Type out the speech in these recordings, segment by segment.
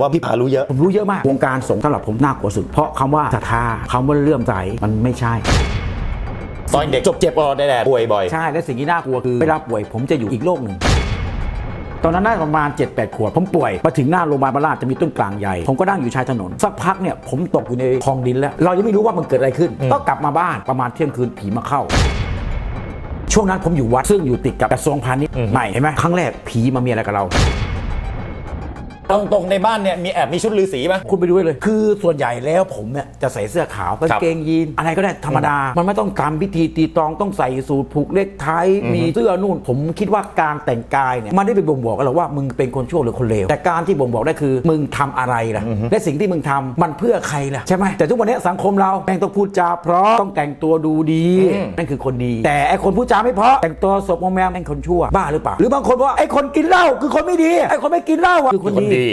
ว่าพี่ปารู้เยอะ ผมรู้เยอะมาก วงการสงฆ์สำหรับผมน่ากลัวสุด เพราะคำว่าศรัทธาคำว่าเลื่อมใสมันไม่ใช่ ตอนเด็กจบเจ็บปอได้แดดป่วยบ่อย ใช่และสิ่งที่น่ากลัวคือเวลาป่วยผมจะอยู่อีกโลกหนึ่ง ตอนนั้นน่าจะประมาณ 7-8 ขวบผมป่วยมาถึงหน้าโรงพยาบาลบาราชจะมีต้นกลางใหญ่ ผมก็นั่งอยู่ชายถนน สักพักเนี่ยผมตกอยู่ในคลองดินแล้ว เรายังไม่รู้ว่ามันเกิดอะไรขึ้น ก็กลับมาบ้านประมาณเที่ยงคืนผีมาเข้า ช่วงนั้นผมอยู่วัดซึ่งอยู่ติดกับกระทรวงพาณิชย์ใหม่เห็นไหมครั้งแรกผีมามีอะไรกับเรา ตรงตรงๆในบ้านเนี่ยมีแอบมีชุดฤาษีป่ะ คุณไปดูได้เลย คือส่วนใหญ่แล้วผมเนี่ยจะใส่เสื้อขาวกางเกงยีนอะไรก็ได้ธรรมดา มันไม่ต้องทำพิธีตีตองต้องใส่สูทผูกเล็กไทมีเสื้อนู่น ผมคิดว่าการแต่งกายเนี่ยมันได้ไปบ่งบอกกันหรอกว่ามึงเป็นคนชั่วหรือคนเลวแต่การที่บ่งบอกได้คือมึงทำอะไรล่ะและสิ่งที่มึงทำมันเพื่อใครล่ะใช่ไหมแต่ทุกวันนี้สังคมเราแม่งต้องพูดจาเพราะต้องแต่งตัวดูดีนั่นคือคนดี แต่ไอคนพูดจาไม่เพราะแต่งตัวศพมอมแมมแม่งคนชั่วบ้าหรือเปล่าหรือบางคนว่าไอคนกินเหล้าคือคนไม่ดีไอคนไม่กินเหล้าอะคือคนคนดีดี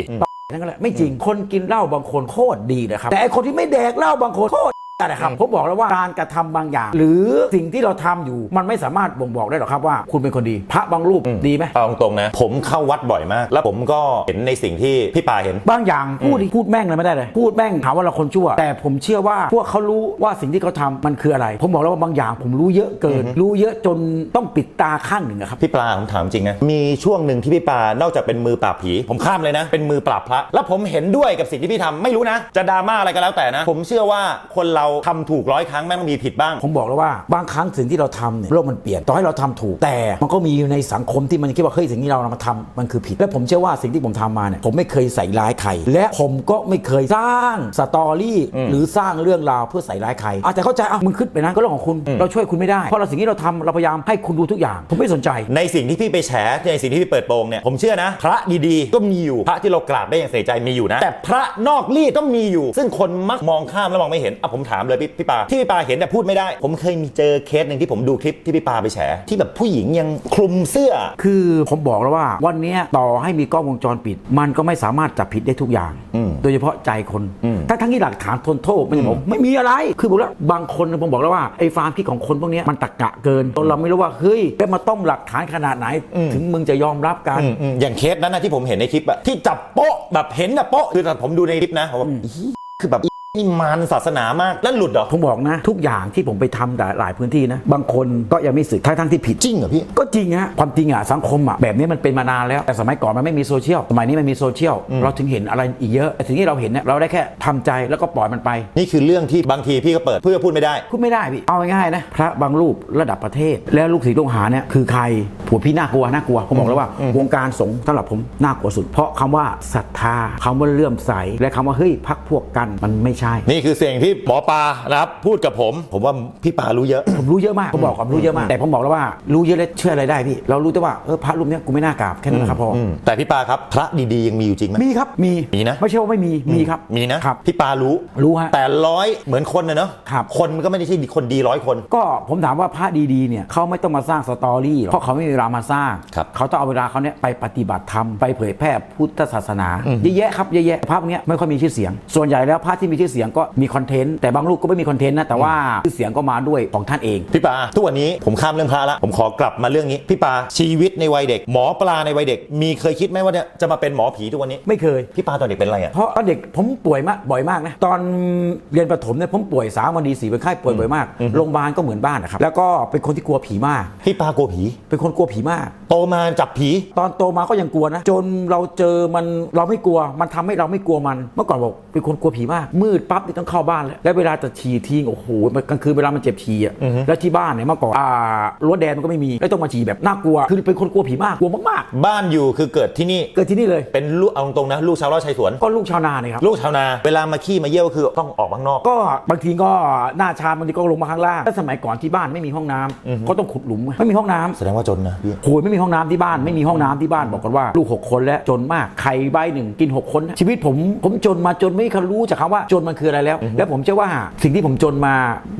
นั่นก็แหละไม่จริงคนกินเหล้าบางคนโคตรดีนะครับ แต่ไอคนที่ไม่แดกเหล้าบางคนโคตร นะครับผมบอกแล้วว่าการกระทำบางอย่าง หรือสิ่งที่เราทำอยู่มันไม่สามารถบ่งบอกได้หรอกครับว่า คุณเป็นคนดี พระบางรูปดีไหมเอาตรงๆนะ ผมเข้าวัดบ่อยมาก แล้วผมก็เห็นในสิ่งที่พี่ปาเห็น บางอย่างพูดดิพูดแม่งเลยไม่ได้เลย พูดแม่งหาว่าเราคนชั่ว แต่ผมเชื่อว่าพวกเขารู้ว่าสิ่งที่เขาทำมันคืออะไร ผมบอกแล้วว่าบางอย่าง ผมรู้เยอะเกิน รู้เยอะจนต้องปิดตาข้างหนึ่งอะครับพี่ปลาผมถามจริงนะมีช่วงหนึ่งที่พี่ปานอกจากเป็นมือปราบผี ผมข้ามเลยนะ เป็นมือปราบพระ แล้วผมเห็นด้วยกับสิ่งที่พี่ทำไม่รู้นะ จะดราม่าอะไรก็แล้วแต่นะ ผมเชื่อว่าคนเราทำถูกร้อยครั้งแม่งต้องมีผิดบ้าง ผมบอกแล้วว่าบางครั้งสิ่งที่เราทำเนี่ยโลกมันเปลี่ยนต่อให้เราทำถูกแต่ มันก็มีในสังคมที่มันคิดว่าเฮ้ยสิ่งที่เรานำมาทำมันคือผิด และผมเชื่อว่าสิ่งที่ผมทำมาเนี่ยผมไม่เคยใส่ร้ายใคร และผมก็ไม่เคยสร้างสตอรี่หรือสร้างเรื่องราวเพื่อใส่ร้ายใครอาจจะเข้าใจอะมึงขึ้นไปนะก็เรื่องของคุณเราช่วยคุณไม่ได้เพราะเราสิ่งที่เราทำเราพยายามให้คุณดูทุกอย่าง ผมไม่สนใจ ในสิ่งที่พี่ไปแฉในสิ่งที่พี่เปิดโปงเนี่ยผมเชื่อนะ พระดีๆ ก็มีอยู่พระที่เรากราบได้อย่างเสียใจมีอยู่นะ แต่พระนอกรีดก็มีอยู่ ซึ่งคนมักมองข้ามแล้วมองไม่เห็นอะผมถามเลยพี่พี่ปาที่พี่ปาเห็นแต่พูดไม่ได้ ผมเคยมีเจอเคสหนึ่งที่ผมดูคลิปที่พี่ปาไปแฉที่แบบผู้หญิงยังคลุมเสื้อ คือผมบอกแล้วว่า วันเนี้ยต่อให้มีกล้องวงจรปิด มันก็ไม่สามารถจับผิดได้ทุกอย่างอืมโดยเฉพาะใจคนอืมถ้าทั้งที่หลักฐานทนโทษมันจะบอกไม่มีอะไร คือบอกแล้วบางคนผมบอกแล้วว่าไอ้ฟาร์มคิดของคนพวกเนี้ยมันตะกะเกินจนเราไม่รู้ว่าเฮ้ยแล้วมาต้มหลักฐานขนาดไหน ถึงมึงจะยอมรับกันอืมอืมอย่างเคสนั้นนะที่ผมเห็นในคลิปอะที่จับโป๊ะแบบเห็นอะโป๊ะคือแต่ผมดูในคลิปนะผมว่าอีคือแบบอี นี่มารศาสนามากแล้วหลุดเหรอ ผมบอกนะ ทุกอย่างที่ผมไปทำแต่หลายพื้นที่นะ บางคนก็ยังไม่สึกทั้งทั้งๆที่ผิด จริงเหรอพี่ ก็จริงฮะความจริงอะสังคมอะแบบนี้มันเป็นมานานแล้ว แต่สมัยก่อนมันไม่มีโซเชียลสมัยนี้มันมีโซเชียลเราถึงเห็นอะไรอีกเยอะแต่สิ่งที่เราเห็นเนี่ยเราได้แค่ทำใจแล้วก็ปล่อยมันไปนี่คือเรื่องที่บางทีพี่ก็เปิดเพื่อพูดไม่ได้ พูดไม่ได้พี่เอาง่ายๆนะพระบางรูประดับประเทศ แล้วลูกศิษย์ลูกหาเนี่ยคือใครผัวพี่น่ากลัวน่ากลัวผมบอกแล้วว่าวงการสงฆ์สำหรับผมน่ากลัวสุด เพราะคำว่าศรัทธาคำว่าเลื่อมใสและคำว่าเฮ้ยพักพวกกันมันไม่ใช่ นี่คือเสียงที่หมอปลานะครับพูดกับผม ผมว่าพี่ปารู้เยอะ ผมรู้เยอะมากผมบอกก่อนรู้เยอะมาก แต่ผมบอกแล้วว่ารู้เยอะแล้วเชื่ออะไรได้พี่ เรารู้แต่ว่าเออพระรูปเนี้ยกูไม่น่ากราบแค่นั้นนะครับพออมแต่พี่ปาครับพระดีๆยังมีอยู่จริงไหม มีครับมีมีนะ ไม่ใช่ว่าไม่มีมีครับมีนะครับ พี่ปารู้รู้ฮะแต่ร้อยเหมือนคนนะเนาะครับ คนมันก็ไม่ได้ใช่คนดีร้อยคน ก็ผมถามว่าพระดีๆเนี่ยเขาไม่ต้องมาสร้างสตอรี่หรอกเพราะเขาไม่มีเวลามาสร้าง ครับเขาต้องเอาเวลาเขาเนี่ยไปปฏิบัติธรรมไปเผยแพร่พุทธศาสนาเยอะแยะครับเยอะแยะพระพวกเนี้ยไม่ค่อยมีชื่อเสียง ส่วนใหญ่แล้วพระที่มีชื่อเสียงก็มีคอนเทนต์แต่บางรูปก็ไม่มีคอนเทนต์นะแต่ว่าชื่อเสียงก็มาด้วยของท่านเอง พี่ปาทุกวันนี้ผมข้ามเรื่องพระละผมขอกลับมาเรื่องนี้ พี่ปาชีวิตในวัยเด็ก หมอปลาในวัยเด็ก มีเคยคิดไหมว่าเนี่ยจะมาเป็นหมอผีทุกวันนี้ ไม่เคย พี่ปาตอนเด็กเป็นอะไรอะ เพราะตอนเด็กผมป่วยมากบ่อยมากนะตอนเรียนประถมเนี่ยผมป่วยสามวันดีสี่เป็นไข้ป่วยบ่อยมากโรงพยาบาลก็เหมือนบ้านนะครับแล้วก็เป็นคนที่กลัวผีมาก พี่ปากลัวผี เป็นคนกลัวผีมาก โตมาจับผี ตอนโตมาก็ยังกลัวนะจนเราเจอมันเราไม่กลัวมันทำให้เราไม่กลัวมัน เมื่อก่อนบอกเป็นคนกลัวผีมากมืดปั๊บนี่ต้องเข้าบ้านแล้วแล้วเวลาจะฉี่ทิ้งโอ้โหมันกลางคืนเวลามันเจ็บฉี่อะแล้วที่บ้านเนี่ยเมื่อก่อนอ่ารั้วแดนมันก็ไม่มีแล้วต้องมาฉี่แบบน่ากลัว คือเป็นคนกลัวผีมากกลัวมากบ้านอยู่คือเกิดที่นี่ๆเกิดที่นี่เลย เป็นลูกเอาตรงๆนะลูกชาวไร่ชายสวน ก็ลูกชาวนาเนี่ยครับลูกชาวนา เวลามาขี้มาเยี่ยวก็คือต้องออกข้างนอก ก็บางทีก็หน้าชาบางทีก็ลงมาข้างล่างแล้วสมัยก่อนที่บ้านไม่มีห้องน้ำก็ต้องขุดหลุมไม่มีห้องน้ำ แสดงว่าจนนะพี่โหยไม่มีห้องน้ำที่บ้านไม่มีห้องน้ำที่บ้านบอกกันว่าลูกหกคนแล้วจนมากใครใบหนึ่งกินหกคนนะชีวิตผมผมจนมาจนไม่เคยรู้จากคำว่าจนมันคืออะไรแล้ว แล้วผมเชื่อว่าสิ่งที่ผมจนมา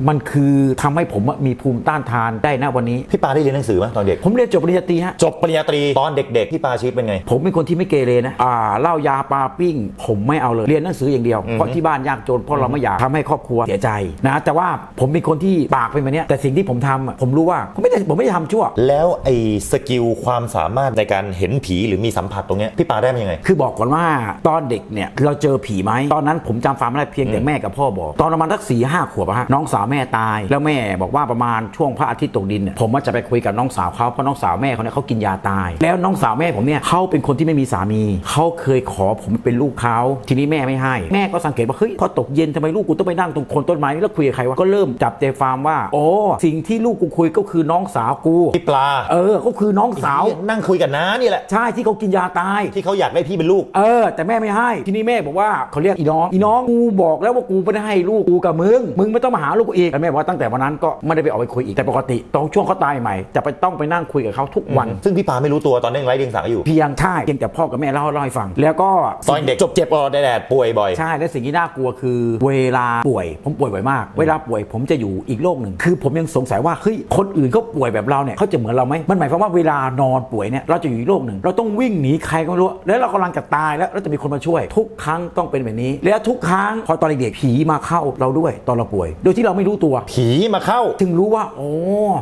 มันคือทำให้ผมมีภูมิต้านทานได้นะวันนี้พี่ปาได้เรียนหนังสือไหมตอนเด็กผมเรียนจบปริญญาตรีฮะจบปริญญาตรีตอนเด็กๆพี่ปาชีวิตเป็นไง ผมเป็นคนที่ไม่เกเรนะอ่าเหล้ายาปลาปิ้ง ผมไม่เอาเลยเรียนหนังสืออย่างเดียวเพราะที่บ้านยากจนเพราะเราไม่อยากทำให้ครอบครัวเสียใจนะแต่ว่าผมเป็นคนที่ปากเป็นแบบเนี้ยแต่สิ่งที่ผมทำอะผมรู้ว่าผมไม่ได้ผมไม่ได้ทำชั่ว แล้วไอ้สกิลความสามารถในการเห็นผีหรือมีสัมผัสตรงเนี้ยพี่ปาได้มายังไง คือบอกก่อนว่าตอนเด็กเนี่ยเราเจอผีไหมตอนนั้นผมจำความไม่ได้เพียงแต่แม่กับพ่อบอก ตอนประมาณสักสี่ห้าขวบอะฮะน้องสาวแม่ตาย แล้วแม่บอกว่าประมาณช่วงพระอาทิตย์ตกดินเนี่ยผมว่าจะไปคุยกับน้องสาวเขาเพราะน้องสาวแม่เขาเนี่ยเขากินยาตาย แล้วน้องสาวแม่ผมเนี่ยเขาเป็นคนที่ไม่มีสามีเขาเคยขอผมเป็นลูกเขาทีนี้แม่ไม่ให้ แม่ก็สังเกตว่าเฮ้ยพอตกเย็นทำไมลูกกูต้องไปนั่งตรงโคนต้นไม้นี่แล้วคุยกับใครวะก็เริ่มจับใจความว่าโอ้สิ่งที่ลูกกูคุยก็คือน้องสาวกูพี่ปลาเออก็คือน้องสาวนั่งคุยกับน้านี่แหละใช่ที่เขากินยาตายที่เขาอยากได้พี่เป็นลูก เออ แต่แม่ไม่ให้ ทีนี้แม่บอกว่าเขาเรียกอีน้องอีน้องกูบอกแล้วว่ากูไม่ได้ให้ลูกกูกับมึง มึงไม่ต้องมาหาลูกกูอีกแต่แม่บอกว่าตั้งแต่วันนั้นก็ไม่ได้ไปออกไปคุยอีกแต่ปกติตอนช่วงเขาตายใหม่จะไปต้องไปนั่งคุยกับเขาทุกวัน ซึ่งพี่ปาไม่รู้ตัวตอนนี้ยังไร้เดียงสาอยู่เพียงใช่เพียงแต่พ่อกับแม่เล่าเล่าให้ฟัง แล้วก็ตอนเด็กจบเจ็บออแดดป่วยบ่อยใช่และสิ่งที่น่ากลัวคือ เวลาป่วยผมป่วยบ่อยมาก เวลาป่วยผมจะอยู่อีกโลกหนึ่งคือผมยังสงสัยว่าเฮ้ยคนอื่นเขาป่วยแบบเราเนี่ยเขาจะเหมือนเราไหมมันหมายความว่าเวลานอนป่วยเนี่ยเราจะอยู่อีกโลกหนึ่ง เราต้องวิ่งหนีใครก็ไม่รู้แล้วเรากำลังจะตายแล้วแล้วจะมีคนมาช่วย ทุกครั้งต้องเป็นแบบนี้ แล้วทุกครั้งพอตอนเด็กๆผีมาเข้าเราด้วยตอนเราป่วย โดยที่เราไม่รู้ตัว ผีมาเข้า ถึงรู้ว่าโอ้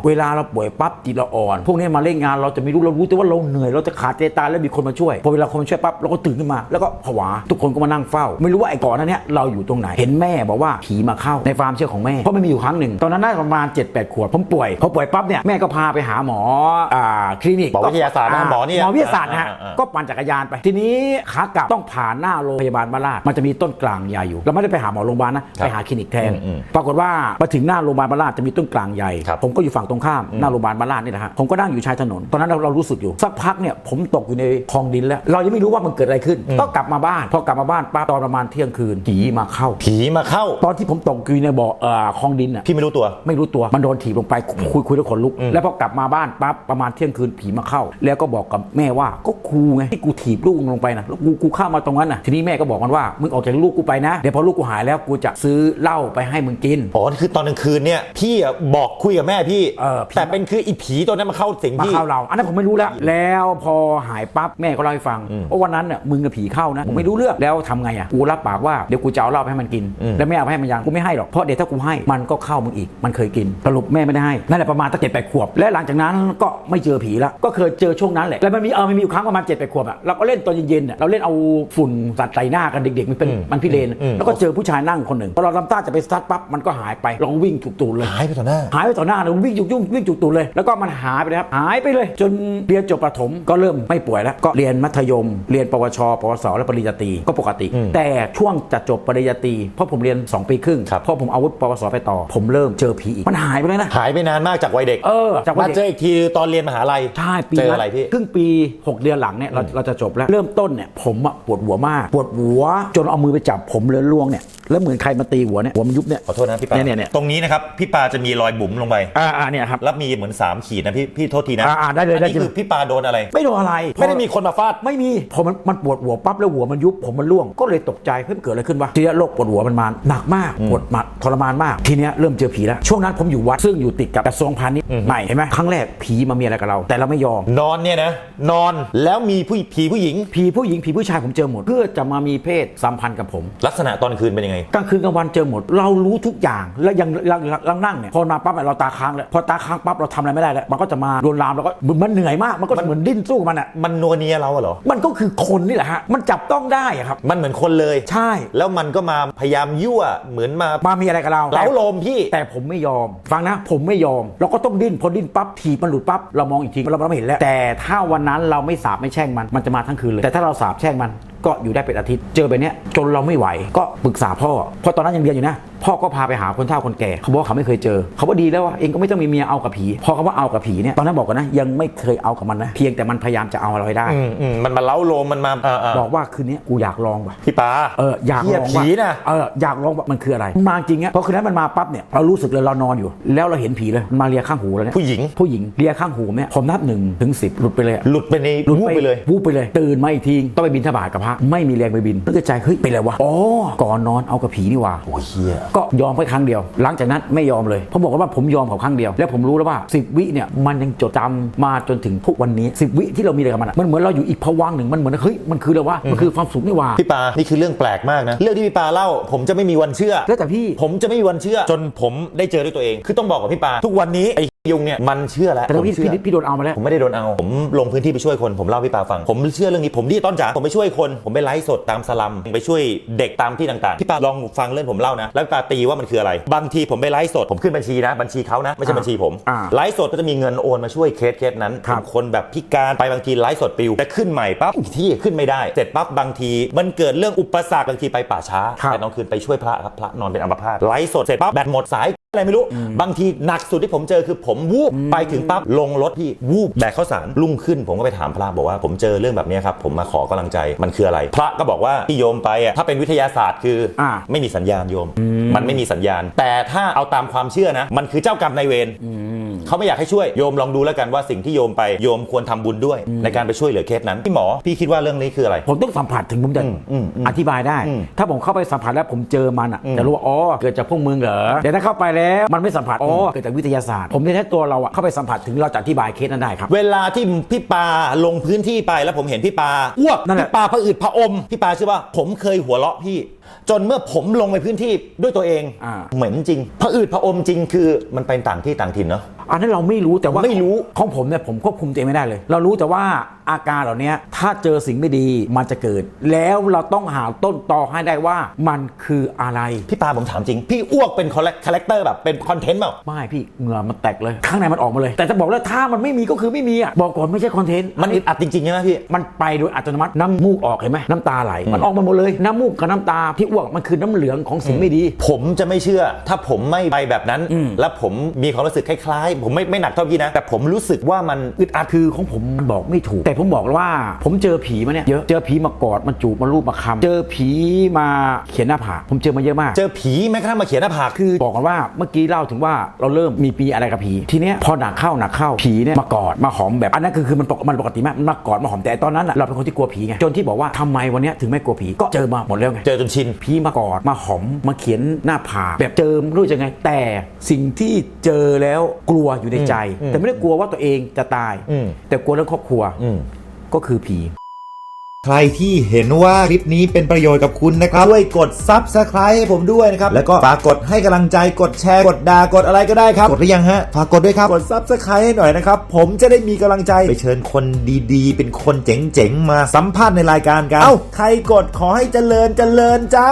เวลาเราป่วยปั๊บจิตเราอ่อน พวกนี้มาเล่นงานเราจะไม่รู้เรารู้แต่ว่าเราเหนื่อยเราจะขาดใจตายแล้วมีคนมาช่วยพอเวลาคนมาช่วยปั๊บเราก็ตื่นขึ้นมา แล้วก็ผวาทุกคนก็มานั่งเฝ้า ไม่รู้ว่าไอ้ก่อนหนั้นเนี้ยเราอยู่ตรงไหนเห็นแม่บอกว่าผีมาเข้าในความเชื่อของแม่เพราะมันมีอยู่ครั้งหนึ่งตอนนั้นน่าจะประมาณ7จ็ดแปดขวบผมป่วยพอป่วยปั๊บเนี่ยแม่ก็พาไปหาหมออ่าคลินิกหมอวิทยาศาสตร์นะหมอเนี่ยหมอวิทยาศาสตร์นะฮะอ่าอ่าก็ปั่นจักรยานไป ทีนี้ขากลับต้องผ่านหน้าโรงพยาบาลบ้านลาดมันจะมีต้นกลางใหญ่อยู่เราไม่ได้ไปหาหมอโรงพยาบาลนะ ไปหาคลินิกแทนอืมอืมปรากฏว่ามาถึงหน้าโรงพยาบาลบ้านลาดจะมีต้นกลางใหญ่ครับผมก็อยู่ฝั่งตรงข้ามหน้าโรงพยาบาลบ้านลาดนี่แหละฮะผมก็นั่งอยู่ชายถนน ตอนนั้นเราเรารู้สึกอยู่ สักพักเนี่ยผมตกอยู่ในคลองดินแล้ว เรายังไม่รู้ว่ามันเกิดอะไรขึ้น ก็กลับมาบ้าน พอกลับมาบ้านป้าตอนประมาณเที่ยงคืนผีมาเข้า ผีมาเข้า ตอนที่ผมตกอยู่ในบ่อเอ่อคลองดินอะพี่ไม่รู้ตัว ไม่รู้ตัว มันโดนถีบลงไปคุยคุยแล้วขนลุก แล้วพอกลับมาบ้านปั๊บประมาณเที่ยงคืนผีมาเข้า แล้วก็บอกกับแม่ว่าก็ครูไงที่กูถีบลูกมึงลงไปนะแล้วกูกูเข้ามาตรงนั้นน่ะทีนี้แม่ก็บอกมันว่ามึงออกจากลูกกูไปนะเดี๋ยวพอลูกกูหายแล้วกูจะซื้อเหล้าไปให้มึงกินอ๋อคือตอนกลางคืนเนี่ยพี่อะบอกคุยกับแม่พี่ เออพี่ แต่เป็นคืออีผีตัวนั้นมาเข้าสิงมาพี่ เข้าเรา อันนั้นผมไม่รู้แล้ว แล้วพอหายปั๊บแม่ก็เล่าให้ฟังว่าวันนั้นน่ะมึงกับผีเข้านะผมไม่รู้เรื่องแล้วทำไงอะกูรับปากว่าเดี๋ยวกูจะเอาเหล้าไปให้มันกินแล้วแม่เอาไปให้มันยังกูไม่ให้หรอกเพราะเดี๋ยวถ้ากูให้มันก็เข้ามึงอีกมันเคยกินสรุปแม่ไม่ได้ให้นั่นแหละประมาณตั้งเจ็ดแปดขวบ และหลังจากนั้นก็ไม่เจอผีละก็เคยเจอช่วงนั้นแหละแล้วมันมีเออมันมีอยู่ครั้งประมาณเจ็ดแปดขวบอะเราก็เล่นตอนเย็นๆอะเราเล่นเอาฝุ่นสัตว์ใส่หน้ากันเด็กๆมันเป็นมันพิเรนแล้วก็เจอผู้ชายนั่งคนหนึ่งพอเราทำท่าจะไปสตาร์ทปั๊บมันก็หายไปเราก็วิ่งจุกตูดเลยหายไปต่อหน้า หายไปต่อหน้าเลยวิ่งจุกยุ่งวิ่งจุกตูดเลยแล้วก็มันหายไปเลยครับหายไปเลย จนเรียนจบประถมก็เริ่มไม่ป่วยแล้วก็เรียนมัธยม เรียนปวช ปวสและปริญญาตรีก็ปกติ แต่ช่วงจะจบปริญญาตรีเพราะผมเรียน 2 ปีครึ่งครับเพราะผมเอาวุธปวสไปต่อ ผมเริ่มเจอผีอีกมันหายไปเลยนะหายไปนานมากจากวัยเด็กเออจากวัมายเจเด็อกอีกทีตอนเรียนมหาลัยใช่ปีเจอนั้นอะไรพี่ครึ่งปี 6 เดือนหลังเนี่ยเราเราจะจบแล้วเริ่มต้นเนี่ยผมอะปวดหัวมาก ปวดหัวจนเอามือไปจับผมเลยล่วงเนี่ยแล้วเหมือนใครมาตีหัวเนี่ยหัวมันยุบเนี่ยขอโทษนะพี่ปาเนี่ยเนี่ยตรงนี้นะครับพี่ปาจะมีรอยบุ๋มลงไปอ่าอ่าเนี่ยครับแล้วมีเหมือน 3 ขีดนะพี่พี่โทษทีนะอ่าอ่าได้เลยได้อันนี้เลยคือพี่ปาโดนอะไร ไม่โดนอะไร ไม่ได้มีคนมาฟาดไม่มีพอมันมันปวดหัวปั๊บแล้วหัวมันยุบผมมันร่วงก็เลยตกใจเพิ่มเกิดอะไรขึ้นวะทีนี้โรคปวดหัวมันมาหนักมากปวดมาทรมานมากทีเนี้ยเริ่มเจอผีแล้วช่วงนั้นผมอยู่วัดซึ่งอยู่ติดกับกระทรวงพาณิชย์ใหม่เห็นไหมครั้งแรกผีมามีอะไรกับเรา แต่เราไม่ยอมนอนเนี่ยนะนอนแล้วมีผู้ผีผู้หญิงผีผู้หญิงผีผู้ชายผมเจอหมดเพื่อจะมามีเพศสัมพันธ์กับผม ลักษณะตอนคืนเป็นยังไงกลางคืนกลางวันเจอหมด เรารู้ทุกอย่างแล้วยังเราเรานั่งเนี่ยพอมาปั๊บเนี่ยเราตาค้างเลยพอตาค้างปั๊บเราทำอะไรไม่ได้แล้วมันก็จะมาโดนลามแล้วก็มันเหนื่อยมากมันก็เหมือนดิ้นสู้กับมันอะมันนัวเนียเราอะเหรอมันก็คือคนนี่แหละฮะมันจับต้องได้อะครับมันเหมือนคนเลยใช่ แล้วมันก็มาพยายามยั่วเหมือนมามามีอะไรกับเราเล้าโลมพี่แต่ผมไม่ยอม ฟังนะ ผมไม่ยอม เราก็ต้องดิ้นพอดิ้นปั๊บถีบมันหลุดปั๊บเรามองอีกทีเราเราไม่เห็นแล้ว แต่ถ้าวันนั้นเราไม่สาบไม่แช่งมันมันจะมาทั้งคืนเลย แต่ถ้าเราสาบแช่งมัน ก็อยู่ได้เป็นอาทิตย์ เจอแบบเนี้ยจนเราไม่ไหวก็ปรึกษาพ่อเพราะตอนนั้นยังเรียนอยู่นะ พ่อก็พาไปหาคนเฒ่าคนแก่เขาบอกว่าเขาไม่เคยเจอ เขาว่าดีแล้วว่าเองก็ไม่ต้องมีเมียเอากับผี พอเขาว่าเอากับผีเนี่ยตอนนั้นบอกกันนะยังไม่เคยเอากับมันนะเพียงแต่มันพยายามจะเอาเราให้ได้ อืมอืมมันมาเล้าโลมมันมาเออเออบอกว่าคืนนี้กูอยากลองว่ะ พี่ปาเอออยากเหี้ลยองผีว่านะเอออยากลองว่ามันคืออะไรมันมาจริงอะพอคืนนั้นมันมาปั๊บเนี่ยเรารู้สึกเลยเรานอนอยู่ แล้วเราเห็นผีเลยมันมาเลียข้างหูแล้วเนี่ยผู้หญิงผู้หญิงเลียข้างหูเนี่ยผมนับหนึ่งถึงสิบหลุดไปเลยอะหลุดไปในหลุดวูบไปเลย วูบไปเลย ตื่นมาอีกทีต้องไปบินทบาทกับพระไม่มีแรงไปบินนึกในใจเฮ้ยเป็นไรวะอ๋อก่อนนอนเอากับผีนี่หว่า โอ้ยเฮียก็ยอมไปครั้งเดียว หลังจากนั้นไม่ยอมเลยผมบอกว่าผมยอมเขาครั้งเดียว แล้วผมรู้แล้วว่า 10 วิเนี่ยมันยังจดจำมาจนถึงทุกวันนี้ 10 วิที่เรามีอะไรกับมันอะมันเหมือนเราอยู่อีกภวังค์หนึ่งมันเหมือนเฮ้ยมันคืออะไรวะมันคือความสุขนี่หว่าพี่ปานี่คือเรื่องแปลกมากนะเรื่องที่พี่ปาเล่า ผมจะไม่มีวันเชื่อแล้วแต่พี่ผมจะไม่มีวันเชื่อ จนผมได้เจอด้วยตัวเอง คือต้องบอกกับพี่ปาทุกวันนี้ไอ้ ยุงเนี่ยมันเชื่อแล้วแต่ถ้าพี่ผมเชื่อ พี่พี่โดนเอามาแล้ว ผมไม่ได้โดนเอา ผมลงพื้นที่ไปช่วยคน ผมเล่าให้พี่ปาฟัง ผมเชื่อเรื่องนี้ ผมที่ต้นจ๋า ผมไปช่วยคน ผมไปไลฟ์สดตามสลัม ไปช่วยเด็กตามที่ต่างๆ พี่ปาลองฟังเรื่องผมเล่านะ แล้วพี่ปาตีว่ามันคืออะไร บางทีผมไปไลฟ์สด ผมขึ้นบัญชีนะ บัญชีเขานะ ไม่ใช่อ่าบัญชีผม อ่าไลฟ์สดก็จะมีเงินโอนมาช่วยเคสเคสนั้นครับเป็นคนแบบพิการ ไปบางทีไลฟ์สดปิวแต่ขึ้นใหม่ปั๊บอีกที่ขึ้นไม่ได้ เสร็จปั๊บบางที มันเกิดเรื่องอุปสรรคบางทีไปป่าช้า ครับ แต่น้องคืนไปช่วยพระครับ พระนอนเป็นอัมพาตไลฟ์สดเสร็จปั๊บแบตหมดสาย อะไรไม่รู้ บางทีหนักสุดที่ผมเจอคือผมวูบไปถึงปั๊บลงรถพี่วูบแบกข้าวสารรุ่งขึ้น ผมก็ไปถามพระบอกว่า ผมเจอเรื่องแบบนี้ครับผมมาขอกำลังใจมันคืออะไร พระก็บอกว่าที่โยมไปอะถ้าเป็นวิทยาศาสตร์คืออาไม่มีสัญญาณโยม มันไม่มีสัญญาณ แต่ถ้าเอาตามความเชื่อนะ มันคือเจ้ากรรมนายเวรเขาไม่อยากให้ช่วยโยมลองดูแล้วกันว่าสิ่งที่โยมไปโยมควรทำบุญด้วย ในการไปช่วยเหลือเคสนั้นพี่หมอพี่คิดว่าเรื่องนี้คืออะไร ผมต้องสัมผัสถึงผมจะอืมอืมอืมอธิบายได้อืมถ้าผมเข้าไปสัมผัสแล้วผมเจอมันอะจะรู้ว่าอ๋อเกิดจากพวกมึงเหรอแต่ถ้าเข้าไปแล้วมันไม่สัมผัสอ๋อเกิดจากวิทยาศาสตร์ ผมจะให้ตัวเราอะเข้าไปสัมผัสถึงเราจะอธิบายเคสนั้นได้ครับ เวลาที่พี่ปาลงพื้นที่ไปแล้วผมเห็นพี่ปาอ้วกนั่นแหละ พี่ปาผะอืดผะอม พี่ปาเชื่อว่าผมเคยหัวเราะพี่ จนเมื่อผมลงไปพื้นที่ด้วยตัวเองอ่า เหม็นจริงผะอืดผะอมจริงคือมันไปต่างที่ต่างถิ่นเนาะ อันนั้นเราไม่รู้แต่ว่าไม่รู้ของผมเนี่ยผมควบคุมตัวเองไม่ได้เลย เรารู้แต่ว่าอาการเหล่านี้ถ้าเจอสิ่งไม่ดีมันจะเกิด แล้วเราต้องหาต้นตอให้ได้ว่ามันคืออะไร พี่ปาผมถามจริง พี่อ้วกเป็นคาแรคเตอร์แบบเป็นคอนเทนต์เปล่าไม่พี่เหงื่อมันแตกเลย ข้างในมันออกมาเลย แต่จะบอกแล้วถ้ามันไม่มีก็คือไม่มีอะบอกก่อนไม่ใช่คอนเทนต์มันอึดอัดจริงๆใช่ไหมพี่มันไปโดยอัตโนมัติน้ำมูกออกเห็นไหมน้ำตาไหลมันออกมาหมดเลยน้ำมูกกับน้ำตาที่อ้วกมันคือน้ำเหลืองของสิ่งไม่ดี ผมจะไม่เชื่อ ถ้าผมไม่ไปแบบนั้น แล้วผมมีความรู้สึกคล้ายๆผมไม่ไม่หนักเท่าพี่นะ แต่ผมรู้สึกว่ามันอึดอัดคือของผมมันบอกไม่ถูก แต่ผมบอกว่าผมเจอผีมาเนี่ยเยอะเจอผีมากอดมาจูบมาลูบมาคำเจอผีมาเขียนหน้าผากผมเจอมาเยอะมาก เจอผีแม้กระทั่งมาเขียนหน้าผากคือบอกกันว่าเมื่อกี้เล่าถึงว่าเราเริ่มมีปีอะไรกับผีทีเนี้ยพอหนักเข้าหนักเข้าผีเนี่ยมากอดมาหอมแบบอันนั้นคือคือมันปกมันปกติมากมันมากอดมาหอมแต่ตอนนั้นน่ะเราเป็นคนที่กลัวผีไงจนที่บอกว่าทำไมวันเนี้ยถึงไม่กลัวผีก็เจอมาหมดแล้วไงเจอจนชินพี่มากอดมาหอมมาเขียนหน้าผากแบบเจอไม่รู้จะไงแต่สิ่งที่เจอแล้วกลัวอยู่ในใจอืมแต่ไม่ได้กลัวว่าตัวเองจะตายอืมแต่กลัวเรื่องครอบครัวอืมก็คือผี ใครที่เห็นว่าคลิปนี้เป็นประโยชน์กับคุณนะครับช่วยกด Subscribe ให้ผมด้วยนะครับ แล้วก็ฝากกดให้กำลังใจกดแชร์ กดด่ากดอะไรก็ได้ครับ กดหรือยังฮะ ฝากกดด้วยครับ กด Subscribe ให้หน่อยนะครับ ผมจะได้มีกำลังใจไปเชิญคนดีๆ เป็นคนเจ๋งๆ มาสัมภาษณ์ในรายการกัน เอ้า ใครกดขอให้เจริญเจริญจ้า